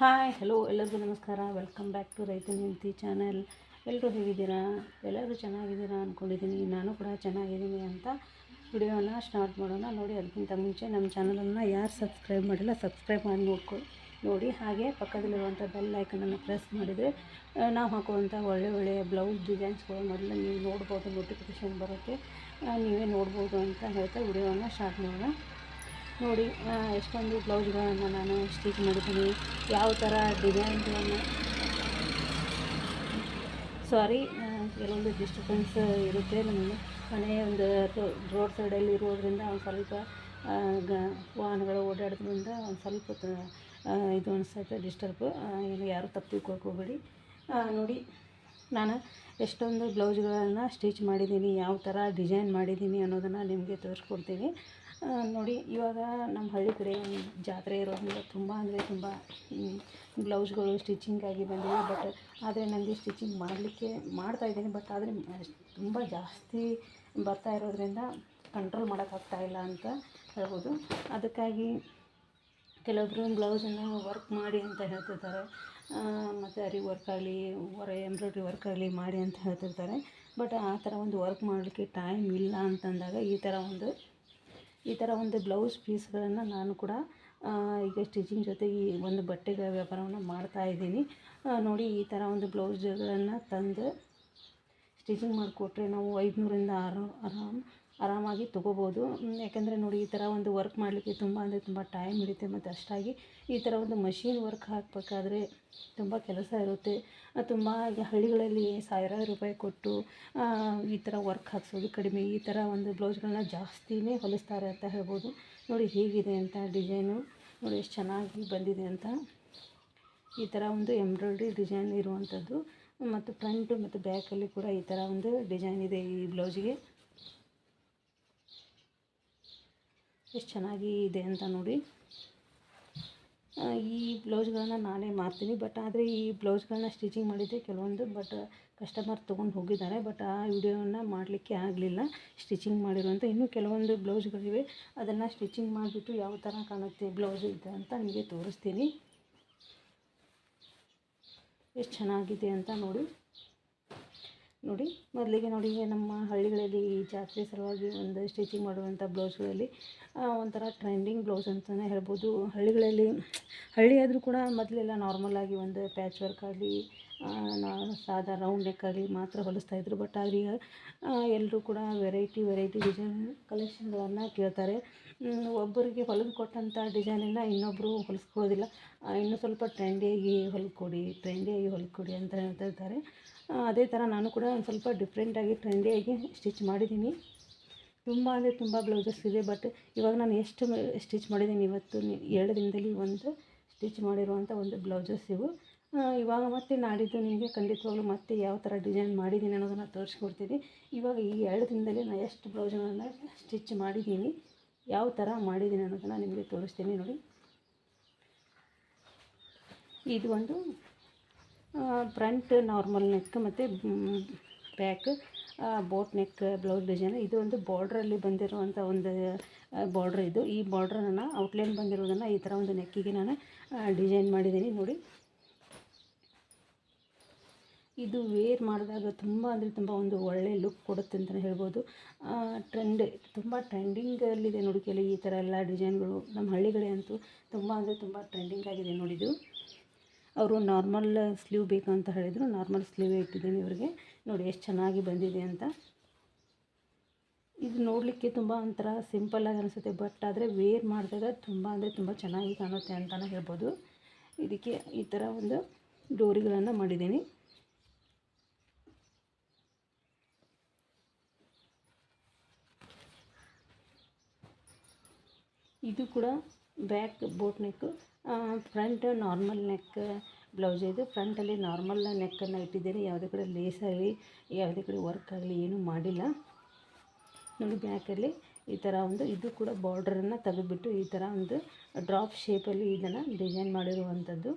Hi hello ಎಲ್ಲರಿಗೂ ನಮಸ್ಕಾರ. Welcome back to ರೈತ ನಿಂತಿ ಚಾನಲ್ ಎಲ್ಲರೂ ಹೇಗಿದ್ದೀರಾ? ಎಲ್ಲರೂ ಚೆನ್ನಾಗಿದ್ದೀರಾ ಅಂದ್ಕೊಂಡಿದ್ದೀನಿ ನಾನು ಕೂಡ ಚೆನ್ನಾಗಿದ್ದೀನಿ ಅಂತ ವಿಡಿಯೋನ ಸ್ಟಾರ್ಟ್ ಮಾಡೋಣ. ನೋಡಿ, ಅದಕ್ಕಿಂತ ಮುಂಚೆ ನಮ್ಮ ಚಾನಲನ್ನು ಯಾರು ಸಬ್ಸ್ಕ್ರೈಬ್ ಮಾಡಿಲ್ಲ ಸಬ್ಸ್ಕ್ರೈಬ್ ಮಾಡಿ ನೋಡ್ಕೊ, ನೋಡಿ. ಹಾಗೆ ಪಕ್ಕದಲ್ಲಿರುವಂಥ ಬೆಲ್ ಲೈಕನನ್ನು ಪ್ರೆಸ್ ಮಾಡಿದರೆ ನಾವು ಹಾಕುವಂಥ ಒಳ್ಳೆ ಒಳ್ಳೆಯ ಬ್ಲೌಸ್ ಡಿಸೈನ್ಸ್ಗಳು ಮೊದಲು ನೀವು ನೋಡ್ಬೋದು ನೋಟಿಫಿಕೇಷನ್ ಬರುತ್ತೆ. ನೀವೇ ನೋಡ್ಬೋದು ಅಂತ ಹೇಳ್ತಾ ವಿಡಿಯೋನ ಸ್ಟಾರ್ಟ್ ಮಾಡೋಣ. ನೋಡಿ ಎಷ್ಟೊಂದು ಬ್ಲೌಸ್ಗಳನ್ನು ನಾನು ಸ್ಟಿಚ್ ಮಾಡಿದ್ದೀನಿ. ಯಾವ ಥರ ಡಿಸೈನ್ಗಳನ್ನು ಸಾರಿ ಕೆಲವೊಂದು ಡಿಸ್ಟರ್ಬೆನ್ಸ್ ಇರುತ್ತೆ ನಮಗೆ ಮನೆ ಒಂದು ರೋಡ್ ಸೈಡಲ್ಲಿ ಇರೋದ್ರಿಂದ ಒಂದು ಸ್ವಲ್ಪ ಗ, ವಾಹನಗಳು ಓಡಾಡೋದ್ರಿಂದ ಒಂದು ಸ್ವಲ್ಪ ಇದು ಅನಿಸ್ತೈತೆ ಡಿಸ್ಟರ್ಬ್ ಏನು ಯಾರು ತಪ್ಪು ತಿಳ್ಕೊಳಕ್ಕೆ ಹೋಗಬೇಡಿ. ನೋಡಿ, ನಾನು ಎಷ್ಟೊಂದು ಬ್ಲೌಸ್ಗಳನ್ನು ಸ್ಟಿಚ್ ಮಾಡಿದ್ದೀನಿ, ಯಾವ ಥರ ಡಿಸೈನ್ ಮಾಡಿದ್ದೀನಿ ಅನ್ನೋದನ್ನು ನಿಮಗೆ ತೋರಿಸ್ಕೊಡ್ತೀನಿ. ನೋಡಿ, ಇವಾಗ ನಮ್ಮ ಹಳ್ಳಿ ಕಡೆ ಜಾತ್ರೆ ಇರೋದ್ರಿಂದ ತುಂಬ ಅಂದರೆ ತುಂಬ ಬ್ಲೌಸ್ಗಳು ಸ್ಟಿಚಿಂಗಾಗಿ ಬಂದಿವೆ ಬಟ್ ಆದರೆ ನನಗೆ ಸ್ಟಿಚಿಂಗ್ ಮಾಡಲಿಕ್ಕೆ ಮಾಡ್ತಾಯಿದ್ದೀನಿ ಬಟ್ ಆದರೆ ತುಂಬ ಜಾಸ್ತಿ ಬರ್ತಾ ಇರೋದ್ರಿಂದ ಕಂಟ್ರೋಲ್ ಮಾಡೋಕ್ಕಾಗ್ತಾಯಿಲ್ಲ ಅಂತ ಹೇಳ್ಬೋದು. ಅದಕ್ಕಾಗಿ ಕೆಲವೊಬ್ಬರು ಬ್ಲೌಸನ್ನು ವರ್ಕ್ ಮಾಡಿ ಅಂತ ಹೇಳ್ತಿರ್ತಾರೆ. ಮತ್ತು ಅರಿ ವರ್ಕ್ ಆಗಲಿ, ಹೊರ ಎಂಬ್ರಾಯ್ಡ್ರಿ ವರ್ಕ್ ಆಗಲಿ ಮಾಡಿ ಅಂತ ಹೇಳ್ತಿರ್ತಾರೆ. ಬಟ್ ಆ ಥರ ಒಂದು ವರ್ಕ್ ಮಾಡಲಿಕ್ಕೆ ಟೈಮ್ ಇಲ್ಲ ಅಂತಂದಾಗ ಈ ಥರ ಒಂದು ಈ ಥರ ಒಂದು ಬ್ಲೌಸ್ ಪೀಸ್ಗಳನ್ನು ನಾನು ಕೂಡ ಈಗ ಸ್ಟಿಚಿಂಗ್ ಜೊತೆಗೆ ಈ ಒಂದು ಬಟ್ಟೆಗಳ ವ್ಯಾಪಾರವನ್ನು ಮಾಡ್ತಾ ಇದ್ದೀನಿ. ನೋಡಿ ಈ ಥರ ಒಂದು ಬ್ಲೌಸ್ಗಳನ್ನು ತಂದು ಸ್ಟಿಚಿಂಗ್ ಮಾಡಿಕೊಟ್ರೆ ನಾವು ಐದುನೂರಿಂದ ಆರು, ಆರಾಮ್ ಆರಾಮಾಗಿ ತೊಗೋಬೋದು. ಯಾಕೆಂದರೆ ನೋಡಿ ಈ ಥರ ಒಂದು ವರ್ಕ್ ಮಾಡಲಿಕ್ಕೆ ತುಂಬ ಅಂದರೆ ತುಂಬ ಟೈಮ್ ಹಿಡಿಯುತ್ತೆ ಮತ್ತು ಅಷ್ಟಾಗಿ ಈ ಥರ ಒಂದು ಮಷೀನ್ ವರ್ಕ್ ಹಾಕಬೇಕಾದ್ರೆ ತುಂಬ ಕೆಲಸ ಇರುತ್ತೆ. ತುಂಬ ಹಳ್ಳಿಗಳಲ್ಲಿ ಸಾವಿರಾರು ರೂಪಾಯಿ ಕೊಟ್ಟು ಈ ಥರ ವರ್ಕ್ ಹಾಕ್ಸೋದು ಕಡಿಮೆ. ಈ ಥರ ಒಂದು ಬ್ಲೌಸ್ಗಳನ್ನ ಜಾಸ್ತಿನೇ ಹೊಲಿಸ್ತಾರೆ ಅಂತ ಹೇಳ್ಬೋದು. ನೋಡಿ ಹೇಗಿದೆ ಅಂತ ಡಿಸೈನು ನೋಡಿ ಎಷ್ಟು ಚೆನ್ನಾಗಿ ಬಂದಿದೆ ಅಂತ. ಈ ಥರ ಒಂದು ಎಂಬ್ರಾಯ್ಡ್ರಿ ಡಿಸೈನ್ ಇರುವಂಥದ್ದು. ಮತ್ತು ಫ್ರಂಟು ಮತ್ತು ಬ್ಯಾಕಲ್ಲಿ ಕೂಡ ಈ ಥರ ಒಂದು ಡಿಸೈನ್ ಇದೆ ಈ ಬ್ಲೌಸಿಗೆ. ಎಷ್ಟು ಚೆನ್ನಾಗಿ ಇದೆ ಅಂತ ನೋಡಿ. ಈ ಬ್ಲೌಸ್ಗಳನ್ನ ನಾನೇ ಮಾರ್ತೀನಿ. ಬಟ್ ಆದರೆ ಈ ಬ್ಲೌಸ್ಗಳನ್ನ ಸ್ಟಿಚಿಂಗ್ ಮಾಡಿದ್ದೆ ಕೆಲವೊಂದು. ಬಟ್ ಕಸ್ಟಮರ್ ತೊಗೊಂಡು ಹೋಗಿದ್ದಾರೆ. ಬಟ್ ಆ ವಿಡಿಯೋನ ಮಾಡಲಿಕ್ಕೆ ಆಗಲಿಲ್ಲ. ಸ್ಟಿಚಿಂಗ್ ಮಾಡಿರುವಂಥ ಇನ್ನೂ ಕೆಲವೊಂದು ಬ್ಲೌಸ್ಗಳಿವೆ. ಅದನ್ನು ಸ್ಟಿಚಿಂಗ್ ಮಾಡಿಬಿಟ್ಟು ಯಾವ ಥರ ಕಾಣುತ್ತೆ ಬ್ಲೌಸ್ ಇದೆ ಅಂತ ನಿಮಗೆ ತೋರಿಸ್ತೀನಿ. ಎಷ್ಟು ಚೆನ್ನಾಗಿದೆ ಅಂತ ನೋಡಿ. ನೋಡಿ, ಮೊದಲಿಗೆ ನೋಡಿ ನಮ್ಮ ಹಳ್ಳಿಗಳಲ್ಲಿ ಈ ಜಾತ್ರೆ ಸಲುವಾಗಿ ಒಂದು ಸ್ಟಿಚಿಂಗ್ ಮಾಡುವಂಥ ಬ್ಲೌಸ್ಗಳಲ್ಲಿ ಒಂಥರ ಟ್ರೆಂಡಿಂಗ್ ಬ್ಲೌಸ್ ಅಂತಲೇ ಹೇಳ್ಬೋದು. ಹಳ್ಳಿಗಳಲ್ಲಿ, ಹಳ್ಳಿ ಆದರೂ ಕೂಡ ಮೊದಲೆಲ್ಲ ನಾರ್ಮಲಾಗಿ ಒಂದು ಪ್ಯಾಚ್ ವರ್ಕ್ ಆಗಲಿ ಸಾದಾ ರೌಂಡ್ ನೆಕ್ ಆಗಲಿ ಮಾತ್ರ ಹೊಲಿಸ್ತಾ ಇದ್ರು. ಬಟ್ ಆದರೆ ಎಲ್ಲರೂ ಕೂಡ ವೆರೈಟಿ ವೆರೈಟಿ ಡಿಸೈನ್ ಕಲೆಕ್ಷನ್ಗಳನ್ನು ಕೇಳ್ತಾರೆ. ಒಬ್ಬರಿಗೆ ಹೊಲಿದು ಕೊಟ್ಟಂಥ ಡಿಸೈನನ್ನು ಇನ್ನೊಬ್ಬರು ಹೊಲಿಸ್ಕೊಳ್ಳೋದಿಲ್ಲ. ಇನ್ನು ಸ್ವಲ್ಪ ಟ್ರೆಂಡಿಯಾಗಿ ಹೊಲ್ಕೊಡಿ ಟ್ರೆಂಡಿಯಾಗಿ ಹೊಲ್ಕೊಡಿ ಅಂತ ಹೇಳ್ತಾ ಇರ್ತಾರೆ ಅದೇ ಥರ ನಾನು ಕೂಡ ಒಂದು ಸ್ವಲ್ಪ ಡಿಫ್ರೆಂಟಾಗಿ ಟ್ರೆಂಡಿಯಾಗಿ ಸ್ಟಿಚ್ ಮಾಡಿದ್ದೀನಿ. ತುಂಬ ಅಂದರೆ ತುಂಬ ಬ್ಲೌಸಸ್ ಇದೆ ಬಟ್ ಇವಾಗ ನಾನು ಎಷ್ಟು ಸ್ಟಿಚ್ ಮಾಡಿದ್ದೀನಿ, ಇವತ್ತು ಎರಡು ದಿನದಲ್ಲಿ ಒಂದು ಸ್ಟಿಚ್ ಮಾಡಿರುವಂಥ ಒಂದು ಬ್ಲೌಸಸ್ ಇವು. ಇವಾಗ ಮತ್ತೆ ನಾಡಿದ್ದು ನಿಮಗೆ ಖಂಡಿತವಾಗ್ಲೂ ಮತ್ತೆ ಯಾವ ಥರ ಡಿಸೈನ್ ಮಾಡಿದ್ದೀನಿ ಅನ್ನೋದನ್ನು ತೋರಿಸ್ಕೊಡ್ತೀನಿ. ಇವಾಗ ಈ ಎರಡು ದಿನದಲ್ಲಿ ನಾನು ಎಷ್ಟು ಬ್ಲೌಸ್ಗಳನ್ನು ಸ್ಟಿಚ್ ಮಾಡಿದ್ದೀನಿ. ಯಾವ ಥರ ಮಾಡಿದ್ದೀನಿ ಅನ್ನೋದನ್ನು ನಿಮಗೆ ತೋರಿಸ್ತೀನಿ ನೋಡಿ. ಇದು ಒಂದು ಫ್ರಂಟ್ ನಾರ್ಮಲ್ ನೆಕ್ ಮತ್ತು back boat neck, blouse design. ಇದು ಒಂದು ಬಾರ್ಡ್ರಲ್ಲಿ ಬಂದಿರುವಂಥ ಒಂದು ಬಾರ್ಡ್ರ್ ಇದು. ಈ ಬಾರ್ಡ್ರನ್ನು ಔಟ್ಲೈನ್ ಬಂದಿರೋದನ್ನು ಈ ಥರ ಒಂದು ನೆಕ್ಕಿಗೆ ನಾನು ಡಿಸೈನ್ ಮಾಡಿದ್ದೀನಿ ನೋಡಿ. ಇದು ವೇರ್ ಮಾಡಿದಾಗ ತುಂಬ ಅಂದರೆ ತುಂಬ ಒಂದು ಒಳ್ಳೆ ಲುಕ್ ಕೊಡುತ್ತೆ ಅಂತಲೇ ಹೇಳ್ಬೋದು. ಟ್ರೆಂಡ್ ತುಂಬ ಟ್ರೆಂಡಿಂಗಲ್ಲಿದೆ ನೋಡಿ ಕೆಲವು ಈ ಥರ ಎಲ್ಲ ಡಿಸೈನ್ಗಳು ನಮ್ಮ ಹಳ್ಳಿಗಳೇ ಅಂತೂ ತುಂಬ ಅಂದರೆ ತುಂಬ ಟ್ರೆಂಡಿಂಗ್ ಆಗಿದೆ ನೋಡಿದ್ದು ಅವರು ನಾರ್ಮಲ್ ಸ್ಲೀವ್ ಬೇಕಂತ ಹೇಳಿದರು ನಾರ್ಮಲ್ ಸ್ಲೀವೇ ಇಟ್ಟಿದ್ದೀನಿ ಇವರಿಗೆ. ನೋಡಿ ಎಷ್ಟು ಚೆನ್ನಾಗಿ ಬಂದಿದೆ ಅಂತ. ಇದು ನೋಡಲಿಕ್ಕೆ ತುಂಬ ಒಂಥರ ಸಿಂಪಲ್ಲಾಗಿ ಅನಿಸುತ್ತೆ ಬಟ್ ಆದರೆ ವೇರ್ ಮಾಡಿದಾಗ ತುಂಬ ಅಂದರೆ ತುಂಬ ಚೆನ್ನಾಗಿ ಕಾಣುತ್ತೆ ಅಂತಲೇ ಹೇಳ್ಬೋದು. ಇದಕ್ಕೆ ಈ ಥರ ಒಂದು ಡೋರಿಗಳನ್ನು ಮಾಡಿದ್ದೀನಿ. ಇದು ಕೂಡ back boat neck front normal neck blouse ಇದು. ಫ್ರಂಟಲ್ಲಿ ನಾರ್ಮಲ್ ನೆಕ್ಕನ್ನು ಇಟ್ಟಿದ್ದೇನೆ. ಯಾವುದೇ ಕಡೆ ಲೇಸ್ ಆಗಲಿ, ಯಾವುದೇ ಕಡೆ ವರ್ಕ್ ಆಗಲಿ ಏನೂ ಮಾಡಿಲ್ಲ. ನೋಡಿ ಬ್ಯಾಕಲ್ಲಿ ಈ ಥರ ಒಂದು, ಇದು ಕೂಡ ಬಾರ್ಡ್ರನ್ನು ತೆಗೆದುಬಿಟ್ಟು ಈ ಥರ ಒಂದು ಡ್ರಾಪ್ ಶೇಪಲ್ಲಿ ಇದನ್ನು ಡಿಸೈನ್ ಮಾಡಿರುವಂಥದ್ದು.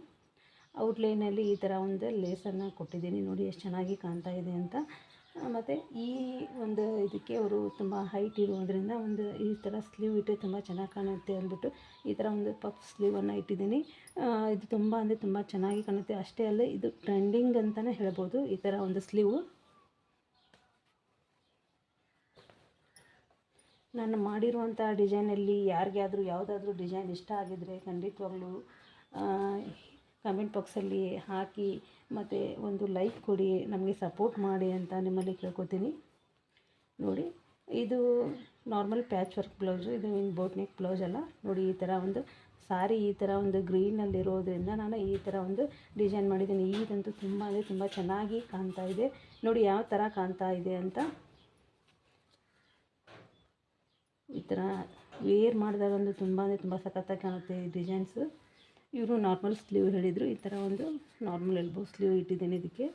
ಔಟ್ಲೈನಲ್ಲಿ ಈ ಥರ ಒಂದು ಲೇಸನ್ನು ಕೊಟ್ಟಿದ್ದೀನಿ. ನೋಡಿ ಎಷ್ಟು ಚೆನ್ನಾಗಿ ಕಾಣ್ತಾ ಇದೆ ಅಂತ. ಮತ್ತು ಈ ಒಂದು ಇದಕ್ಕೆ ಅವರು ತುಂಬ ಹೈಟ್ ಇರೋದ್ರಿಂದ ಒಂದು ಈ ಥರ ಸ್ಲೀವ್ ಇಟ್ಟರೆ ತುಂಬ ಚೆನ್ನಾಗಿ ಕಾಣುತ್ತೆ ಅಂದ್ಬಿಟ್ಟು ಈ ಥರ ಒಂದು ಪಫ್ ಸ್ಲೀವನ್ನು ಇಟ್ಟಿದ್ದೀನಿ. ಇದು ತುಂಬ ಅಂದರೆ ತುಂಬ ಚೆನ್ನಾಗಿ ಕಾಣುತ್ತೆ. ಅಷ್ಟೇ ಅಲ್ಲ, ಇದು ಟ್ರೆಂಡಿಂಗ್ ಅಂತಲೇ ಹೇಳ್ಬೋದು, ಈ ಥರ ಒಂದು ಸ್ಲೀವು ನಾನು ಮಾಡಿರುವಂಥ ಡಿಸೈನಲ್ಲಿ ಯಾರಿಗಾದರೂ ಯಾವುದಾದ್ರೂ ಡಿಸೈನ್ ಇಷ್ಟ ಆಗಿದ್ದರೆ ಖಂಡಿತವಾಗ್ಲೂ ಕಮೆಂಟ್ ಬಾಕ್ಸಲ್ಲಿ ಹಾಕಿ ಮತ್ತು ಒಂದು ಲೈಕ್ ಕೊಡಿ, ನಮಗೆ ಸಪೋರ್ಟ್ ಮಾಡಿ ಅಂತ ನಿಮ್ಮಲ್ಲಿ ಕೇಳ್ಕೊತೀನಿ. ನೋಡಿ, ಇದು ನಾರ್ಮಲ್ ಪ್ಯಾಚ್ ವರ್ಕ್ ಬ್ಲೌಸು ಇದು ಇನ್ನು ಬೋಟ್ ನೆಕ್ ಬ್ಲೌಸ್ ಅಲ್ಲ. ನೋಡಿ, ಈ ಥರ ಒಂದು ಸಾರಿ ಈ ಥರ ಒಂದು ಗ್ರೀನಲ್ಲಿರೋದ್ರಿಂದ ನಾನು ಈ ಥರ ಒಂದು ಡಿಸೈನ್ ಮಾಡಿದ್ದೀನಿ. ಈದಂತೂ ತುಂಬ ಅಂದರೆ ತುಂಬ ಚೆನ್ನಾಗಿ ಕಾಣ್ತಾ ಇದೆ. ನೋಡಿ, ಯಾವ ಥರ ಕಾಣ್ತಾ ಇದೆ ಅಂತ. ಈ ಥರ ವೇರ್ ಮಾಡಿದಾಗ ಒಂದು ತುಂಬ ಅಂದರೆ ತುಂಬ ಸಖತ್ತಾಗಿ ಕಾಣುತ್ತೆ ಈ ಡಿಸೈನ್ಸು ಇವರು ನಾರ್ಮಲ್ ಸ್ಲೀವ್ ಹೇಳಿದರು, ಈ ಥರ ಒಂದು ನಾರ್ಮಲ್ ಎಲ್ಬೋ ಸ್ಲೀವ್ ಇಟ್ಟಿದ್ದೀನಿ ಇದಕ್ಕೆ.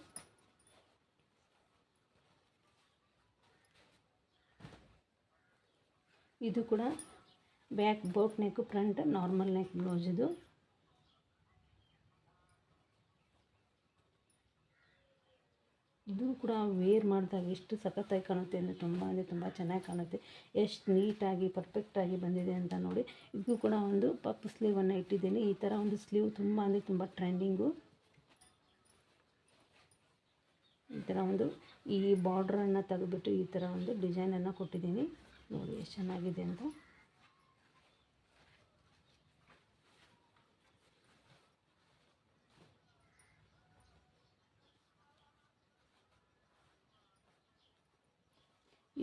ಇದು ಕೂಡ back boat neck front, normal neck blouse ಇದು ಇದು ಕೂಡ ವೇರ್ ಮಾಡಿದಾಗ ಎಷ್ಟು ಸಖತ್ತಾಗಿ ಕಾಣುತ್ತೆ ಅಂದರೆ ತುಂಬ ಅಂದರೆ ತುಂಬ ಚೆನ್ನಾಗಿ ಕಾಣುತ್ತೆ. ಎಷ್ಟು ನೀಟಾಗಿ ಪರ್ಫೆಕ್ಟಾಗಿ ಬಂದಿದೆ ಅಂತ ನೋಡಿ. ಇದು ಕೂಡ ಒಂದು ಪಪ್ ಸ್ಲೀವನ್ನು ಇಟ್ಟಿದ್ದೀನಿ. ಈ ಥರ ಒಂದು ಸ್ಲೀವ್ ತುಂಬ ಅಂದರೆ ತುಂಬ ಟ್ರೆಂಡಿಂಗು ಈ ಥರ ಒಂದು ಈ ಬಾರ್ಡ್ರನ್ನು ತೆಗೆದುಬಿಟ್ಟು ಈ ಥರ ಒಂದು ಡಿಸೈನನ್ನು ಕೊಟ್ಟಿದ್ದೀನಿ. ನೋಡಿ, ಎಷ್ಟು ಚೆನ್ನಾಗಿದೆ ಅಂತ.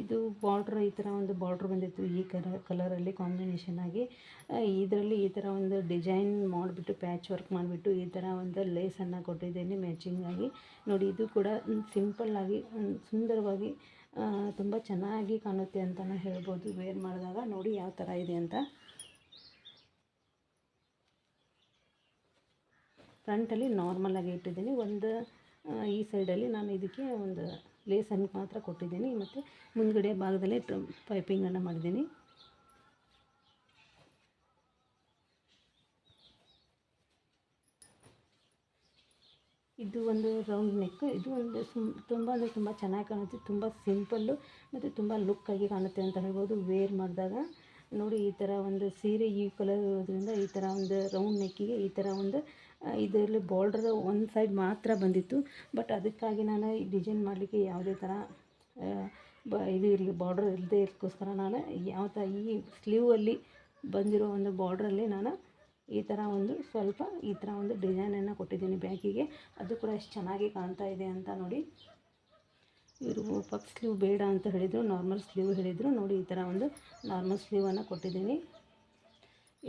ಇದು ಬಾರ್ಡ್ರ್ ಈ ಥರ ಒಂದು ಬಾರ್ಡ್ರ್ ಬಂದಿತ್ತು ಈ ಕಲರ್ ಕಲರಲ್ಲಿ ಕಾಂಬಿನೇಷನ್ ಆಗಿ. ಇದರಲ್ಲಿ ಈ ಥರ ಒಂದು ಡಿಸೈನ್ ಮಾಡಿಬಿಟ್ಟು ಪ್ಯಾಚ್ ವರ್ಕ್ ಮಾಡಿಬಿಟ್ಟು ಈ ಥರ ಒಂದು ಲೇಸನ್ನು ಕೊಟ್ಟಿದ್ದೇನೆ ಮ್ಯಾಚಿಂಗ್ ಆಗಿ. ನೋಡಿ, ಇದು ಕೂಡ ಸಿಂಪಲ್ಲಾಗಿ ಸುಂದರವಾಗಿ ತುಂಬ ಚೆನ್ನಾಗಿ ಕಾಣುತ್ತೆ ಅಂತಲೂ ಹೇಳ್ಬೋದು. ವೇರ್ ಮಾಡಿದಾಗ ನೋಡಿ ಯಾವ ಥರ ಇದೆ ಅಂತ. ಫ್ರಂಟಲ್ಲಿ ನಾರ್ಮಲಾಗಿ ಇಟ್ಟಿದ್ದೀನಿ. ಒಂದು ಈ ಸೈಡಲ್ಲಿ ನಾನು ಇದಕ್ಕೆ ಒಂದು ಲೇಸನ್ನು ಮಾತ್ರ ಕೊಟ್ಟಿದ್ದೀನಿ. ಮತ್ತು ಮುಂದುಗಡೆ ಭಾಗದಲ್ಲಿ ಪೈಪಿಂಗನ್ನು ಮಾಡಿದ್ದೀನಿ. ಇದು ಒಂದು ರೌಂಡ್ ನೆಕ್ ಇದು ಒಂದು ಸುಮ್, ತುಂಬ ಅಂದರೆ ತುಂಬ ಚೆನ್ನಾಗಿ ಕಾಣುತ್ತೆ. ತುಂಬ ಸಿಂಪಲ್ಲು ಮತ್ತು ತುಂಬ ಲುಕ್ಕಾಗಿ ಕಾಣುತ್ತೆ ಅಂತ ಹೇಳ್ಬೋದು. ವೇರ್ ಮಾಡಿದಾಗ ನೋಡಿ ಈ ಥರ ಒಂದು ಸೀರೆ ಈ ಕಲರ್ ಇರೋದ್ರಿಂದ ಈ ಥರ ಒಂದು ರೌಂಡ್ ನೆಕ್ಕಿಗೆ ಈ ಥರ ಒಂದು ಇದರಲ್ಲಿ ಬಾರ್ಡ್ರ್ ಒಂದು ಸೈಡ್ ಮಾತ್ರ ಬಂದಿತ್ತು. ಬಟ್ ಅದಕ್ಕಾಗಿ ನಾನು ಈ ಡಿಸೈನ್ ಮಾಡಲಿಕ್ಕೆ ಯಾವುದೇ ಥರ ಬ, ಇದು ಇರಲಿ ಬಾರ್ಡ್ರ್ ಇಲ್ಲದೆ ಇದಕ್ಕೋಸ್ಕರ ನಾನು ಯಾವ ಥರ ಈ ಸ್ಲೀವಲ್ಲಿ ಬಂದಿರೋ ಒಂದು ಬಾರ್ಡ್ರಲ್ಲಿ ನಾನು ಈ ಥರ ಒಂದು ಸ್ವಲ್ಪ ಈ ಥರ ಒಂದು ಡಿಸೈನನ್ನು ಕೊಟ್ಟಿದ್ದೀನಿ ಬ್ಯಾಗಿಗೆ ಅದು ಕೂಡ ಎಷ್ಟು ಚೆನ್ನಾಗಿ ಕಾಣ್ತಾ ಇದೆ ಅಂತ ನೋಡಿ. ಇವರು ಪಕ್ ಸ್ಲೀವ್ ಬೇಡ ಅಂತ ಹೇಳಿದರು ನಾರ್ಮಲ್ ಸ್ಲೀವ್ ಹೇಳಿದರು. ನೋಡಿ ಈ ಥರ ಒಂದು ನಾರ್ಮಲ್ ಸ್ಲೀವನ್ನು ಕೊಟ್ಟಿದ್ದೀನಿ.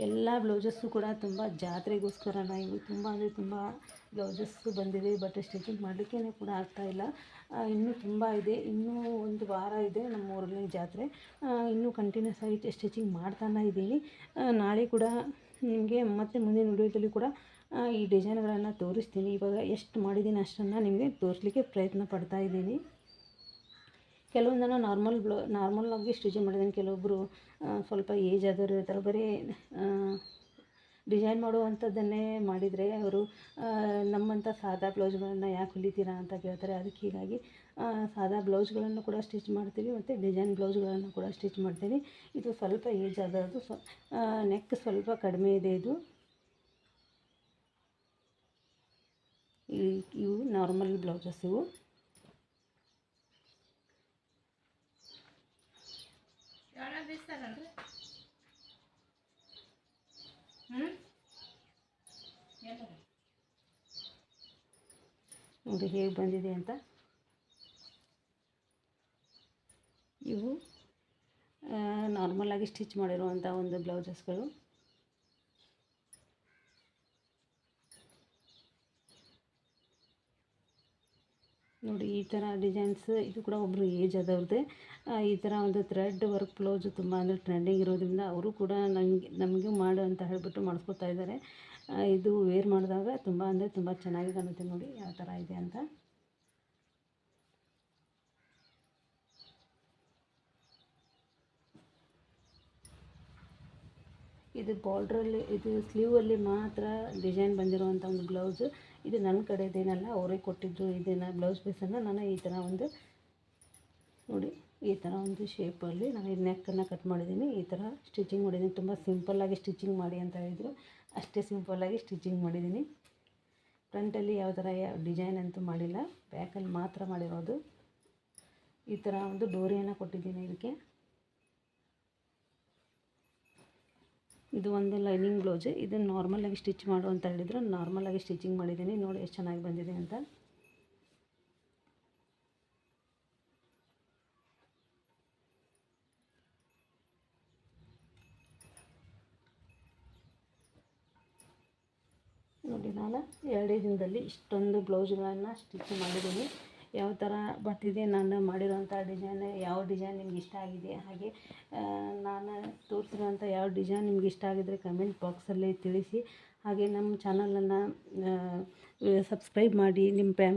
ಎಲ್ಲ ಬ್ಲೌಸಸ್ಸು ಕೂಡ ತುಂಬ ಜಾತ್ರೆಗೋಸ್ಕರ ಇವು. ತುಂಬ ಅಂದರೆ ತುಂಬ ಬ್ಲೌಸಸ್ಸು ಬಂದಿದೆ ಬಟ್ ಸ್ಟಿಚಿಂಗ್ ಮಾಡಲಿಕ್ಕೇ ಕೂಡ ಆಗ್ತಾಯಿಲ್ಲ ಇನ್ನೂ ತುಂಬ ಇದೆ. ಇನ್ನೂ ಒಂದು ವಾರ ಇದೆ ನಮ್ಮ ಊರಲ್ಲಿ ಜಾತ್ರೆ. ಇನ್ನೂ ಕಂಟಿನ್ಯೂಸ್ ಆಗಿ ಸ್ಟಿಚಿಂಗ್ ಮಾಡ್ತಾನೆ ಇದ್ದೀನಿ. ನಾಳೆ ಕೂಡ ನಿಮಗೆ ಮತ್ತೆ ಮುಂದಿನ ವಿಡಿಯೋದಲ್ಲಿ ಕೂಡ ಈ ಡಿಸೈನ್ಗಳನ್ನು ತೋರಿಸ್ತೀನಿ. ಇವಾಗ ಎಷ್ಟು ಮಾಡಿದ್ದೀನಿ ಅಷ್ಟನ್ನು ನಿಮಗೆ ತೋರಿಸ್ಲಿಕ್ಕೆ ಪ್ರಯತ್ನ ಪಡ್ತಾ ಇದ್ದೀನಿ. ಕೆಲವೊಂದನ್ನು ನಾರ್ಮಲ್ ಬ್ಲೌ ನಾರ್ಮಲ್ ಆಗಿ ಸ್ಟಿಚಿಂಗ್ ಮಾಡಿದ್ದೀನಿ. ಕೆಲವೊಬ್ಬರು ಸ್ವಲ್ಪ ಏಜ್ ಆದವರು ಇರ್ತಾರೆ. ಬರೀ ಡಿಸೈನ್ ಮಾಡುವಂಥದ್ದನ್ನೇ ಮಾಡಿದರೆ ಅವರು ನಮ್ಮಂಥ ಸಾದಾ ಬ್ಲೌಸ್ಗಳನ್ನು ಯಾಕೆ ಹೊಲಿತೀರಾ ಅಂತ ಕೇಳ್ತಾರೆ. ಅದಕ್ಕೆ ಹೀಗಾಗಿ ಸಾದಾ ಬ್ಲೌಸ್ಗಳನ್ನು ಕೂಡ ಸ್ಟಿಚ್ ಮಾಡ್ತೀವಿ ಮತ್ತು ಡಿಸೈನ್ ಬ್ಲೌಸ್ಗಳನ್ನು ಕೂಡ ಸ್ಟಿಚ್ ಮಾಡ್ತೀವಿ. ಇದು ಸ್ವಲ್ಪ ಏಜ್ ಆದದ್ದು. ಸ್ವ ನೆಕ್ ಸ್ವಲ್ಪ ಕಡಿಮೆ ಇದೆ ಇದು. ಇವು ನಾರ್ಮಲ್ ಬ್ಲೌಸಸ್ ಇವು. ನೋಡಿ ಹೇಗೆ ಬಂದಿದೆ ಅಂತ? ಇವು ನಾರ್ಮಲಾಗಿ ಸ್ಟಿಚ್ ಮಾಡಿರುವಂಥ ಒಂದು ಬ್ಲೌಸಸ್ಗಳು. ನೋಡಿ, ಈ ಥರ ಡಿಸೈನ್ಸ್ ಇದು ಕೂಡ ಒಬ್ಬರು ಏಜ್ ಆದವ್ರದ್ದೇ ಈ ಥರ ಒಂದು ಥ್ರೆಡ್ ವರ್ಕ್ ಬ್ಲೌಸು ತುಂಬ ಅಂದರೆ ಟ್ರೆಂಡಿಂಗ್ ಇರೋದ್ರಿಂದ ಅವರು ಕೂಡ ನನಗೆ ನಮಗೂ ಮಾಡು ಅಂತ ಹೇಳಿಬಿಟ್ಟು ಮಾಡಿಸ್ಕೊತಾ ಇದ್ದಾರೆ. ಇದು ವೇರ್ ಮಾಡಿದಾಗ ತುಂಬ ಅಂದರೆ ತುಂಬ ಚೆನ್ನಾಗಿ ಕಾಣುತ್ತೆ ನೋಡಿ, ಯಾವ ಥರ ಇದೆ ಅಂತ. ಇದು ಬಾರ್ಡ್ರಲ್ಲಿ ಇದು ಸ್ಲೀವಲ್ಲಿ ಮಾತ್ರ ಡಿಸೈನ್ ಬಂದಿರುವಂಥ ಒಂದು ಬ್ಲೌಸು ಇದು ನನ್ನ ಕಡೆದೇನಲ್ಲ, ಅವರೇ ಕೊಟ್ಟಿದ್ದು ಇದನ್ನು ಬ್ಲೌಸ್ ಪೀಸನ್ನು ನಾನು ಈ ಥರ ಒಂದು ನೋಡಿ, ಈ ಥರ ಒಂದು ಶೇಪಲ್ಲಿ ನಾನು ಈ ನೆಕ್ಕನ್ನು ಕಟ್ ಮಾಡಿದ್ದೀನಿ. ಈ ಥರ ಸ್ಟಿಚಿಂಗ್ ಮಾಡಿದ್ದೀನಿ. ತುಂಬ ಸಿಂಪಲ್ಲಾಗಿ ಸ್ಟಿಚಿಂಗ್ ಮಾಡಿ ಅಂತ ಹೇಳಿದರು. ಅಷ್ಟೇ ಸಿಂಪಲ್ಲಾಗಿ ಸ್ಟಿಚಿಂಗ್ ಮಾಡಿದ್ದೀನಿ. ಫ್ರಂಟಲ್ಲಿ ಯಾವ ಥರ ಡಿಸೈನ್ ಅಂತೂ ಮಾಡಿಲ್ಲ. ಬ್ಯಾಕಲ್ಲಿ ಮಾತ್ರ ಮಾಡಿರೋದು. ಈ ಥರ ಒಂದು ಡೋರಿಯನ್ನು ಕೊಟ್ಟಿದ್ದೀನಿ ಇದಕ್ಕೆ. ಇದು ಒಂದು ಲೈನಿಂಗ್ ಬ್ಲೌಸ್. ಇದನ್ನು ನಾರ್ಮಲಾಗಿ ಸ್ಟಿಚ್ ಮಾಡು ಅಂತ ಹೇಳಿದ್ರು. ನಾರ್ಮಲಾಗಿ ಸ್ಟಿಚಿಂಗ್ ಮಾಡಿದ್ದೀನಿ. ನೋಡಿ ಎಷ್ಟು ಚೆನ್ನಾಗಿ ಬಂದಿದೆ ಅಂತ. ನೋಡಿ ನಾನು ಎರಡೇ ದಿನದಲ್ಲಿ ಇಷ್ಟೊಂದು ಬ್ಲೌಸ್ಗಳನ್ನು ಸ್ಟಿಚ್ ಮಾಡಿದ್ದೀನಿ. ಯಾವ ಥರ ಬರ್ತಿದೆ ನಾನು ಮಾಡಿರೋಂಥ ಡಿಸೈನ್ ಯಾವ ಡಿಸೈನ್ ನಿಮ್ಗೆ ಇಷ್ಟ ಆಗಿದೆ, ಹಾಗೆ ನಾನು ತೋರಿಸಿರೋಂಥ ಯಾವ ಡಿಸೈನ್ ನಿಮ್ಗೆ ಇಷ್ಟ ಆಗಿದ್ರೆ ಕಮೆಂಟ್ ಬಾಕ್ಸಲ್ಲಿ ತಿಳಿಸಿ. ಹಾಗೆ ನಮ್ಮ ಚಾನಲನ್ನು ಸಬ್ಸ್ಕ್ರೈಬ್ ಮಾಡಿ, ನಿಮ್ಮ ಫ್ಯಾಮ್ಲಿ